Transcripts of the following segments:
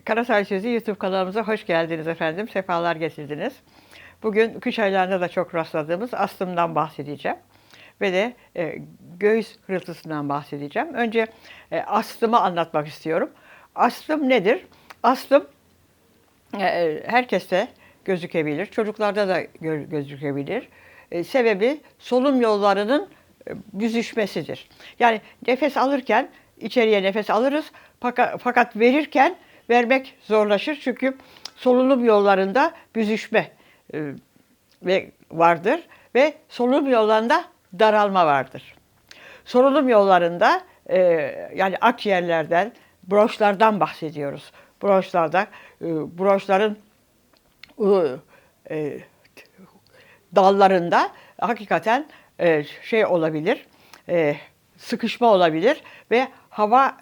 Karasay Sözü YouTube kanalımıza hoş geldiniz efendim. Sefalar getirdiniz. Bugün kış aylarında da çok rastladığımız astımdan bahsedeceğim. Ve de e, göğüs hırıltısından bahsedeceğim. Önce e, astımı anlatmak istiyorum. Astım nedir? Astım e, herkeste gözükebilir. Çocuklarda da gö- gözükebilir. E, sebebi solunum yollarının e, büzüşmesidir. Yani nefes alırken içeriye nefes alırız fakat, fakat verirken vermek zorlaşır çünkü solunum yollarında büzüşme e, vardır ve solunum yollarında daralma vardır. Solunum yollarında e, yani akciğerlerden, bronşlardan bahsediyoruz. Bronşlarda, e, bronşların e, dallarında hakikaten şey olabilir, sıkışma olabilir ve havayı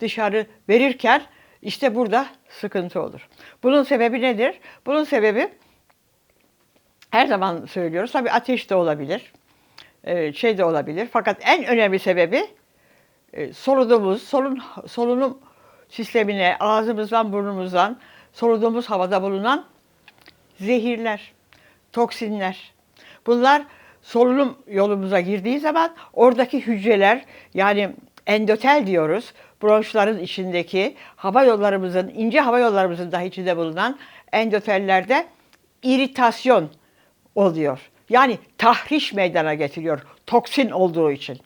dışarı verirken işte burada sıkıntı olur. Bunun sebebi nedir? Bunun sebebi her zaman söylüyoruz. Tabii ateş de olabilir, e, şey de olabilir. Fakat en önemli sebebi e, soluduğumuz, solun, solunum sistemine, ağzımızdan, burnumuzdan soluduğumuz havada bulunan zehirler, toksinler. Bunlar solunum yolumuza girdiği zaman oradaki hücreler yani endotel diyoruz. Bronşların içindeki hava yollarımızın, ince hava yollarımızın daha içinde bulunan endotellerde iritasyon oluyor. Yani tahriş meydana getiriyor toksin olduğu için.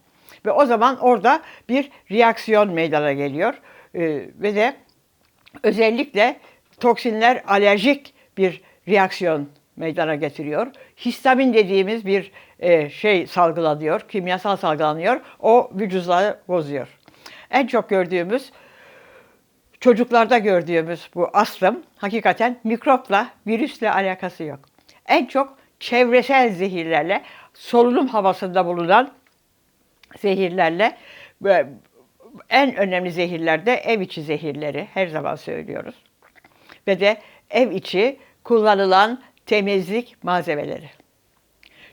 Ve o zaman orada bir reaksiyon meydana geliyor. Ee, ve de özellikle toksinler alerjik bir reaksiyon meydana getiriyor. Histamin dediğimiz bir e, şey salgılanıyor, kimyasal salgılanıyor. O vücutları bozuyor. En çok gördüğümüz çocuklarda gördüğümüz bu astım hakikaten mikropla, virüsle alakası yok. En çok çevresel zehirlerle, solunum havasında bulunan zehirlerle ve en önemli zehirler de ev içi zehirleri her zaman söylüyoruz. Ve de ev içi kullanılan temizlik malzemeleri.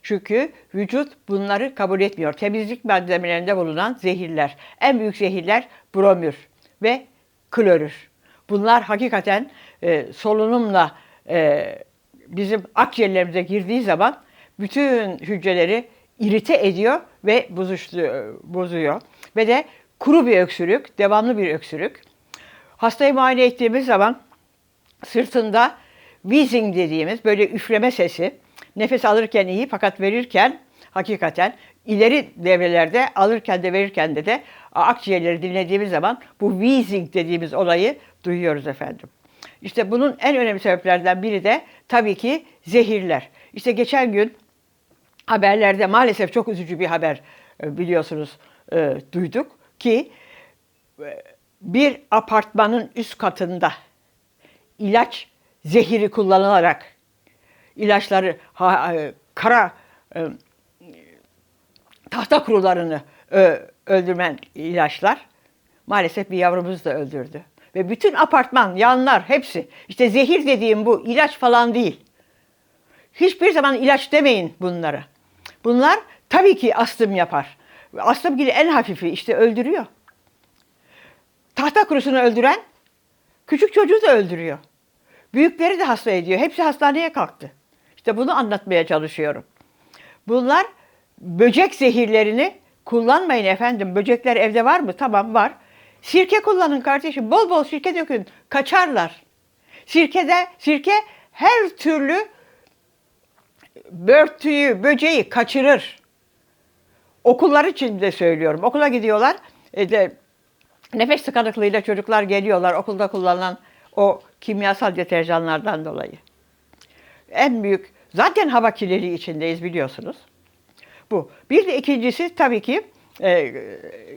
Çünkü vücut bunları kabul etmiyor. Temizlik malzemelerinde bulunan zehirler. En büyük zehirler bromür ve klorür. Bunlar hakikaten e, solunumla e, bizim akciğerlerimize girdiği zaman bütün hücreleri irite ediyor ve bozuyor. Ve de kuru bir öksürük, devamlı bir öksürük. Hastayı muayene ettiğimiz zaman sırtında wheezing dediğimiz böyle üfleme sesi, nefes alırken iyi fakat verirken hakikaten ileri devrelerde alırken de verirken de de akciğerleri dinlediğimiz zaman bu wheezing dediğimiz olayı duyuyoruz efendim. İşte bunun en önemli sebeplerden biri de tabii ki zehirler. İşte geçen gün haberlerde maalesef çok üzücü bir haber e, biliyorsunuz e, duyduk ki e, bir apartmanın üst katında ilaç zehiri kullanılarak ilaçları ha, e, kara e, tahta kurularını ö, öldürmen ilaçlar maalesef bir yavrumuz da öldürdü. Ve bütün apartman, yanlar hepsi işte zehir dediğim bu ilaç falan değil. Hiçbir zaman ilaç demeyin bunlara. Bunlar tabii ki astım yapar. Astım gibi en hafifi işte öldürüyor. Tahta kurusunu öldüren küçük çocuğu da öldürüyor. Büyükleri de hasta ediyor. Hepsi hastaneye kalktı. İşte bunu anlatmaya çalışıyorum. Bunlar böcek zehirlerini kullanmayın efendim. Böcekler evde var mı? Tamam var. Sirke kullanın kardeşim. Bol bol sirke dökün. Kaçarlar. Sirkede, sirke her türlü börtüyü, böceği kaçırır. Okullar için de söylüyorum. Okula gidiyorlar. E de, nefes tıkanıklığıyla çocuklar geliyorlar okulda kullanılan o kimyasal deterjanlardan dolayı. En büyük, zaten hava kirliliği içindeyiz biliyorsunuz. Bu. Bir de ikincisi tabii ki e,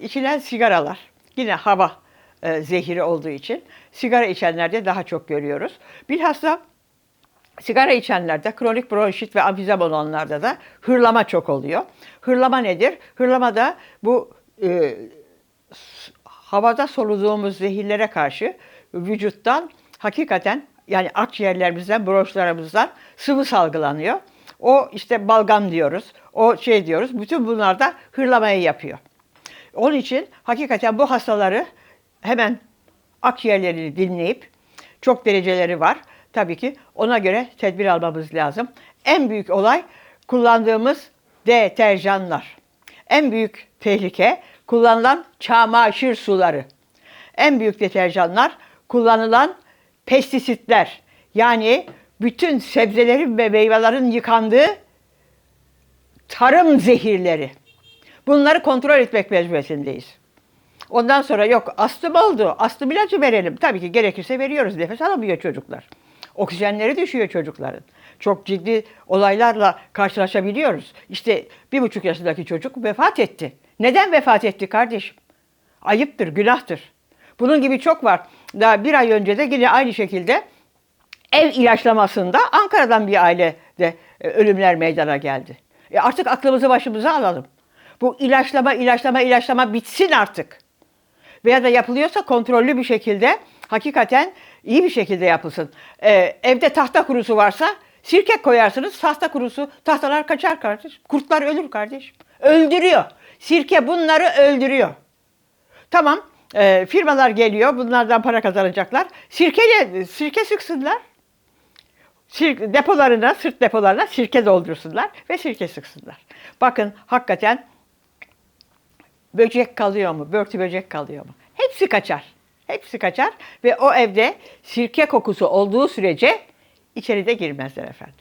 içilen sigaralar. Yine hava e, zehiri olduğu için sigara içenlerde daha çok görüyoruz. Bilhassa sigara içenlerde kronik bronşit ve emfizem olanlarda da hırlama çok oluyor. Hırlama nedir? Hırlama da bu e, havada soluduğumuz zehirlere karşı vücuttan hakikaten yani akciğerlerimizden, bronşlarımızdan sıvı salgılanıyor. O işte balgam diyoruz, o şey diyoruz. Bütün bunlar da hırlamayı yapıyor. Onun için hakikaten bu hastaları hemen akciğerlerini dinleyip çok dereceleri var. Tabii ki ona göre tedbir almamız lazım. En büyük olay kullandığımız deterjanlar. En büyük tehlike kullanılan çamaşır suları. En büyük deterjanlar kullanılan pestisitler. Yani bütün sebzelerin ve meyvelerin yıkandığı tarım zehirleri. Bunları kontrol etmek mecburiyetindeyiz. Ondan sonra yok astım oldu, astım ilacı verelim. Tabii ki gerekirse veriyoruz. Nefes alamıyor çocuklar. Oksijenleri düşüyor çocukların. Çok ciddi olaylarla karşılaşabiliyoruz. İşte bir buçuk yaşındaki çocuk vefat etti. Neden vefat etti kardeşim? Ayıptır, günahtır. Bunun gibi çok var. Daha bir ay önce de yine aynı şekilde ev ilaçlamasında Ankara'dan bir ailede e, ölümler meydana geldi. E artık aklımızı başımıza alalım. Bu ilaçlama, ilaçlama, ilaçlama bitsin artık. Veya da yapılıyorsa kontrollü bir şekilde, hakikaten iyi bir şekilde yapılsın. E, evde tahta kurusu varsa sirke koyarsınız, tahta kurusu, tahtalar kaçar kardeş. Kurtlar ölür kardeş. Öldürüyor. Sirke bunları öldürüyor. Tamam, e, firmalar geliyor, bunlardan para kazanacaklar. Sirke, sirke sıksınlar. Sir- depolarına, sırt depolarına sirke doldursunlar ve sirke sıksınlar. Bakın hakikaten böcek kalıyor mu, börtü böcek kalıyor mu? Hepsi kaçar. Hepsi kaçar ve o evde sirke kokusu olduğu sürece içeride girmezler efendim.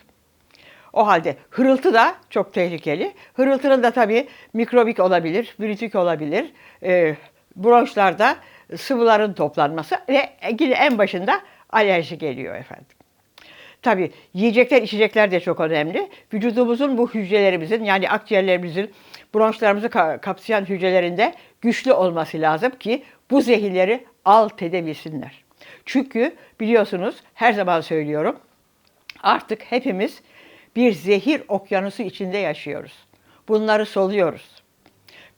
O halde hırıltı da çok tehlikeli. Hırıltının da tabii mikrobik olabilir, virütik olabilir. E, bronşlarda sıvıların toplanması ve en başında alerji geliyor efendim. Tabii yiyecekler, içecekler de çok önemli. Vücudumuzun bu hücrelerimizin yani akciğerlerimizin bronşlarımızı ka- kapsayan hücrelerinde güçlü olması lazım ki bu zehirleri alt edebilsinler. Çünkü biliyorsunuz her zaman söylüyorum artık hepimiz bir zehir okyanusu içinde yaşıyoruz. Bunları soluyoruz.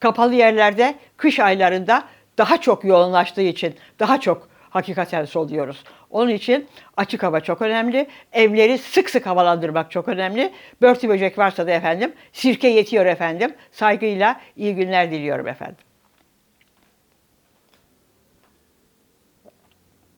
Kapalı yerlerde kış aylarında daha çok yoğunlaştığı için daha çok hakikaten soluyoruz. Onun için açık hava çok önemli. Evleri sık sık havalandırmak çok önemli. Börtü böcek varsa da efendim sirke yetiyor efendim. Saygıyla iyi günler diliyorum efendim.